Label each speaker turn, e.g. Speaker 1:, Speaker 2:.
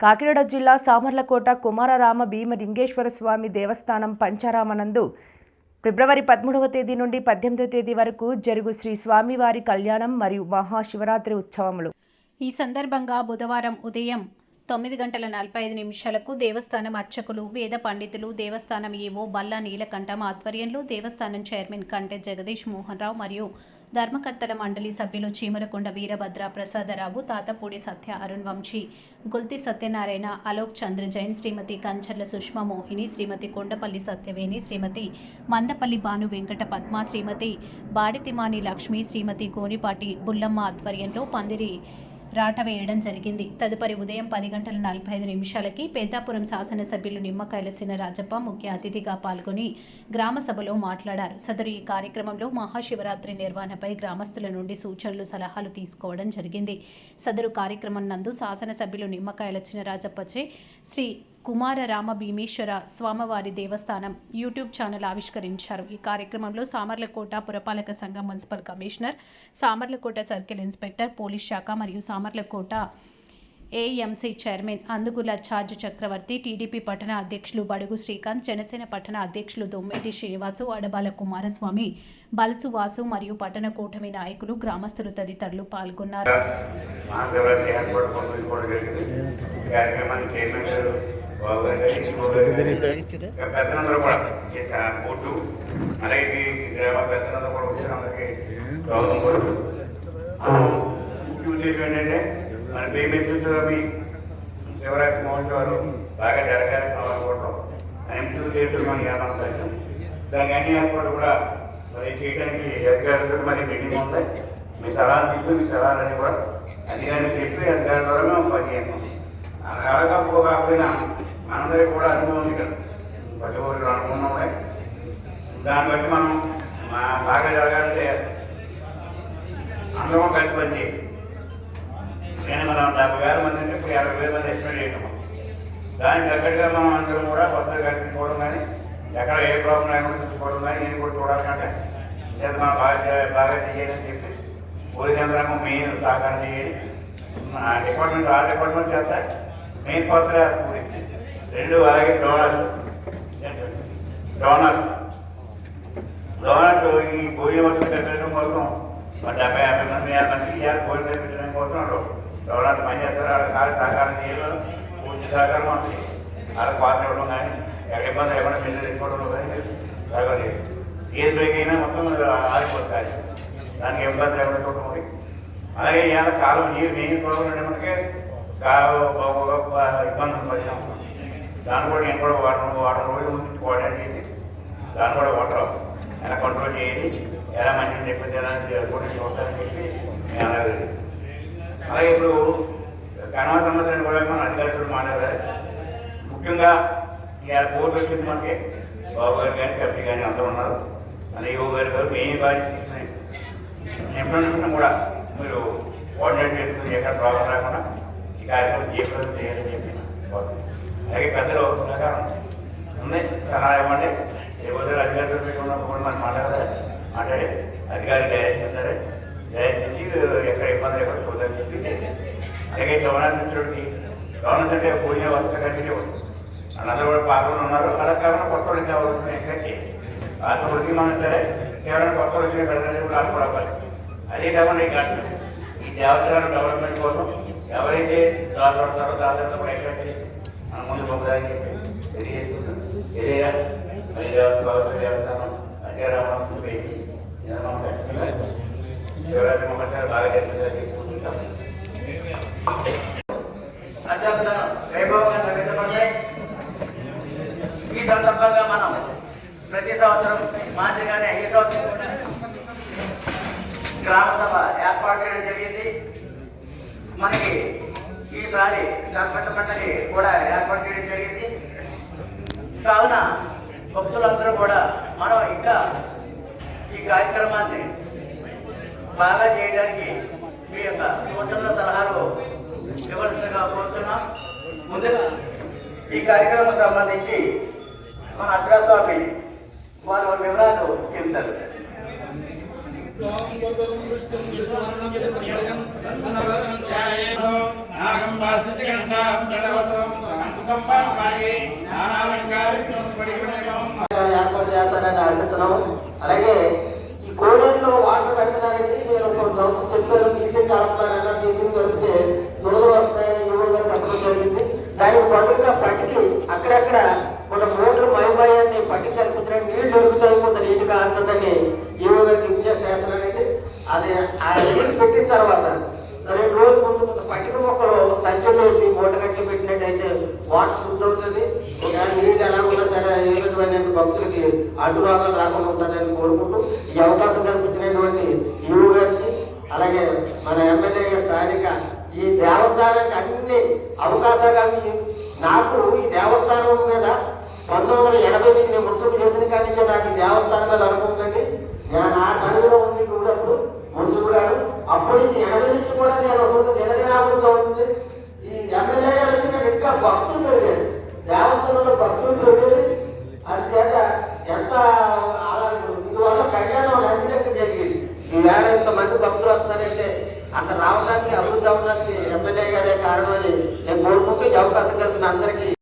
Speaker 1: కాకినాడ జిల్లా సామర్లకోట కుమారరామ భీమ లింగేశ్వర స్వామి దేవస్థానం పంచారామనందు ఫిబ్రవరి పదమూడవ తేదీ నుండి పద్దెనిమిదవ తేదీ వరకు జరుగు శ్రీ స్వామివారి కళ్యాణం మరియు మహాశివరాత్రి ఉత్సవములు.
Speaker 2: ఈ సందర్భంగా బుధవారం ఉదయం తొమ్మిది గంటల నలభై ఐదు నిమిషాలకు దేవస్థానం అర్చకులు వేద పండితులు దేవస్థానం ఏవో బల్లా నీలకంఠం ఆధ్వర్యంలో దేవస్థానం చైర్మన్ కంటే జగదీష్ మోహన్ రావు మరియు ధర్మకర్తల మండలి సభ్యులు చీమరకొండ వీరభద్ర ప్రసాదరావు తాతపూడి సత్య అరుణ్ వంశీ గుల్తి సత్యనారాయణ అలోక్ చంద్ర జైన్ శ్రీమతి కంచర్ల సుష్మా మోహిని శ్రీమతి కొండపల్లి సత్యవేణి శ్రీమతి మందపల్లి భాను వెంకట పద్మ శ్రీమతి బాడితిమాని లక్ష్మి శ్రీమతి గోనిపాటి బుల్లమ్మ ఆధ్వర్యంలో పందిరి రాట వేయడం జరిగింది. తదుపరి ఉదయం పది గంటల నలభై ఐదు నిమిషాలకి పెద్దాపురం శాసనసభ్యులు నిమ్మకాయల చినరాజప్ప ముఖ్య అతిథిగా పాల్గొని గ్రామ సభలో మాట్లాడారు. సదరు ఈ కార్యక్రమంలో మహాశివరాత్రి నిర్వహణపై గ్రామస్తుల నుండి సూచనలు సలహాలు తీసుకోవడం జరిగింది. సదరు కార్యక్రమం నందు శాసనసభ్యులు నిమ్మకాయల చిన్న రాజప్పచే శ్రీ కుమార రామ భీమేశ్వర స్వామివారి దేవస్థానం యూట్యూబ్ ఛానల్ ఆవిష్కరించారు. ఈ కార్యక్రమంలో సామర్లకోట పురపాలక సంఘం municipal commissioner Samarlakota circle inspector police శాఖ మరియు సామర్లకోట ఏఎంసీ చైర్మన్ అందుగుల ఛార్జ్ చక్రవర్తి టీడీపీ పట్టణ అధ్యక్షులు బడుగు శ్రీకాంత్ జనసేన పట్టణ అధ్యక్షులు దొమ్మేటి శ్రీనివాసు అడబాల కుమారస్వామి బల్సు వాసు మరియు పట్టణ కూటమి నాయకులు గ్రామస్తులు తదితరులు పాల్గొన్నారు.
Speaker 3: పెద్దలందరూ కూడా కోర్టు అలాగే గ్రామ పెద్దలందరూ కూడా వచ్చారు అందరికీ స్వాగతం కోరుతూ ఉద్దేశం ఏంటంటే మన భీమేశ్వరి శివరాత్రి మహోత్సవాలు బాగా జరగాలని అనుకోవటం ఎంపీ చేతులు మన ఏమంటారు దానికి అన్ని ఏర్పాటు కూడా మరి చేయడానికి అధికారులతో మరి మీటింగ్ ఉంటాయి మీ సలహాలు తీసుకుని మీ సలహాలని కూడా అధికారులు చెప్పి అధికారుల ద్వారా మేము పనిచేస్తాం అలాగా కాకపోయినా మనందరికీ కూడా అనుభవం ఉంది కదా ప్రతి ఒక్కరు అనుభవం ఉన్నాయి. దాన్ని బట్టి మనం మా బాగా జరగాలంటే అందరం కలిసి పని చేయాలి. నేను మనం డెబ్బై వేల మంది అంటే ఇప్పుడు యాభై వేల మంది ఎక్స్పెక్ట్ చేయటం దానికి తగ్గట్టుగా మనం అందరం కూడా కొత్తగా కల్పించుకోవడం కానీ ఎక్కడ ఏ ప్రాబ్లం లేకుండా చూసుకోవడం కానీ నేను కూడా చూడాలంటే లేదా మనం బాగా బాగా చేయాలని చెప్పి పోలీస్ యంత్రాంగం మెయిన్ సహకారం చేయాలి. మా డిపార్ట్మెంట్ ఆ డిపార్ట్మెంట్ చేస్తాయి మెయిన్ కొత్తగా పోలీస్ రెండు అలాగే డోనట్ డోనట్ డోనట్ ఈ భోజనం వస్తువు పెట్టడం కోసం మరి డెబ్బై యాభై మంది యాభై మందికి భోజనం పెట్టడం కోసం డోనట్ పనిచేస్తారు వాళ్ళ కాదు సహకారం చేయాలి పూర్తి సహకారం ఉంది వాళ్ళకి పాస్ ఇవ్వడం కానీ ఎక్కడ ఇబ్బంది లేకుండా బిల్లు ఇవ్వడం కానీ సహకారం చేయాలి ఏ బ్రేక్ అయినా మొత్తం ఆగిపోతాయి దానికి ఇబ్బంది లేకుండా చూడటం ఉంది అలాగే ఇవాళ కాలం నీరు నీరు ప్రాబ్లం మనకి కాలు ఇబ్బంది ఉంది దాన్ని కూడా నేను కూడా వాటర్ వాటర్ రోజుల ముందు కోఆర్డినేట్ చేసి దాన్ని కూడా వాటర్ ఎలా కంట్రోల్ చేయాలి ఎలా మంచిది చెప్పింది ఎలా కూడా చూస్తానని చెప్పి నేను అలాగే అలాగే ఇప్పుడు కనవ సమస్యలను కూడా మన అధికారులు మాట్లాడారు? ముఖ్యంగా ఇవాళ కోర్టు వచ్చింది మనకి. బాబు గారు కానీ కప్పి కానీ అందరూ ఉన్నారు. అలాగే యువ గారు గారు మెయిన్ బాధ్యత తీసుకుని ఇంప్లిమెంటేషన్ కూడా మీరు కోఆర్డినేట్ చేసుకుని ఎక్కడ ప్రాబ్లం రాకుండా ఈ కార్యక్రమం చేయకూడదు చేయాలని చెప్పి అలాగే పెద్దలు సహకారం ఉంది. సహాయం ఇవ్వండి. ఎవరు అధికారులు ఉన్నప్పుడు కూడా మనం మాట్లాడాలి మాట్లాడి అధికారులు దయచేస్తారు దయచేసి ఎక్కడ ఇబ్బంది లేకుండా చూద్దని చెప్పి. అలాగే గవర్నర్ నుంచి గవర్నమెంట్ అంటే పూజ వరుస కంటిన్యూ అందరూ కూడా పాత్రలు ఉన్నారు. అలా కాకుండా కొత్త వాళ్ళు ఇంకా ఎవరు ఎక్స్పెక్ట్ పాత వృత్తి మనం సరే ఎవరైనా కొత్త వచ్చిన పెద్దలు కూడా ఆడుకోవాలి అదే కాకుండా ఈ కార్యక్రమం ఈ దేవస్థానం డెవలప్మెంట్ కోసం ఎవరైతే దాదాపు దాదాపు కూడా ఎక్కడ మన ముందు తెలియజేస్తున్నాం తెలియదా దేవస్థానం అంటే పెట్టి శివరాత్రి బాగా జరుగుతుందని
Speaker 4: అత్యంత వైభవంగా నిర్వహించబడతాయి ఈ సందర్భంగా మనం ప్రతి సంవత్సరం మాదిరిగానే ఈ సంవత్సరం గ్రామ సభ ఏర్పాటు చేయడం జరిగింది. మనకి ఈసారి జాగ్రత్త మండలి కూడా ఏర్పాటు చేయడం జరిగింది. కావున భక్తులందరూ కూడా మనం ఇంకా ఈ కార్యక్రమాన్ని బాగా చేయడానికి మీ యొక్క సూచనల సలహాలు ఇవ్వాల్సిందిగా కోరుతున్నాం. ముందుగా ఈ కార్యక్రమం సంబంధించి మన అగ్రస్వామి వారు వివరాలు చెప్తారు
Speaker 5: ॐ నాగం వాసుతి గంటాం ప్రణవతం శాంత ध्यायेत्
Speaker 6: ఏర్పాటు చేస్తారని ఆశిస్తున్నాం అలాగే ఈ కోడేరులో వాటర్ పెడుతున్నారండి నేను ఒక సంవత్సరం చెప్పాను. టీసీ కలుపుతానన్నా టీసీ కలిపితే నురలు వస్తున్నాయని యువగా చెప్పడం జరిగింది. దానికి బదులుగా పట్టికి అక్కడక్కడ కొంత మోటార్ మయమయాన్ని పట్టికి కలుపుతున్నాయి నీళ్ళు దొరుకుతాయి కొంత నీట్గా అంతదని యువ గారికి విజ్ఞప్తి అది ఆ నీళ్ళు పెట్టిన తర్వాత రెండు రోజుల ముందు కొంత పట్టిక మొక్కలు సంచులు వేసి మూట కట్టి పెట్టినట్టయితే వాటర్ శుద్ధి అవుతుంది. నీళ్ళు ఎలా ఉన్నా సరే ఏ విధమైన భక్తులకి అడ్డు రోగాలు రాకుండా ఉంటుందని కోరుకుంటూ ఈ అవకాశం కల్పించినటువంటి ఈవు గారికి అలాగే మన ఎమ్మెల్యే గారి స్థానిక ఈ దేవస్థానానికి అన్ని అవకాశాలు అన్ని నాకు ఈ దేవస్థానం మీద పంతొమ్మిది వందల ఎనభై ఎనిమిది నేను మున్సిపల్ చేసిన కానీ నాకు ఈ దేవస్థానం మీద అనుభవం నేను ఆ పనిలో ఉంది కూడా మున్సిపల్ గారు అప్పటి నుంచి ఎనభై నుంచి కూడా నేను ఒక దినదినాభివృద్ధి అవుతుంది ఈ ఎమ్మెల్యే గారు వచ్చిన ఇంకా భక్తులు పెరిగారు దేవస్థానంలో భక్తులు పెరిగేది అది చేత ఎంత ఆనందం. ఇందువల్ల కళ్యాణం అభివృద్ధి జరిగింది ఈవేళ ఇంతమంది భక్తులు వస్తున్నారంటే అంత రావడానికి అభివృద్ధి అవడానికి ఎమ్మెల్యే గారే కారణమని నేను కోరుకుంటూ ఈ అవకాశం కలిపిన అందరికీ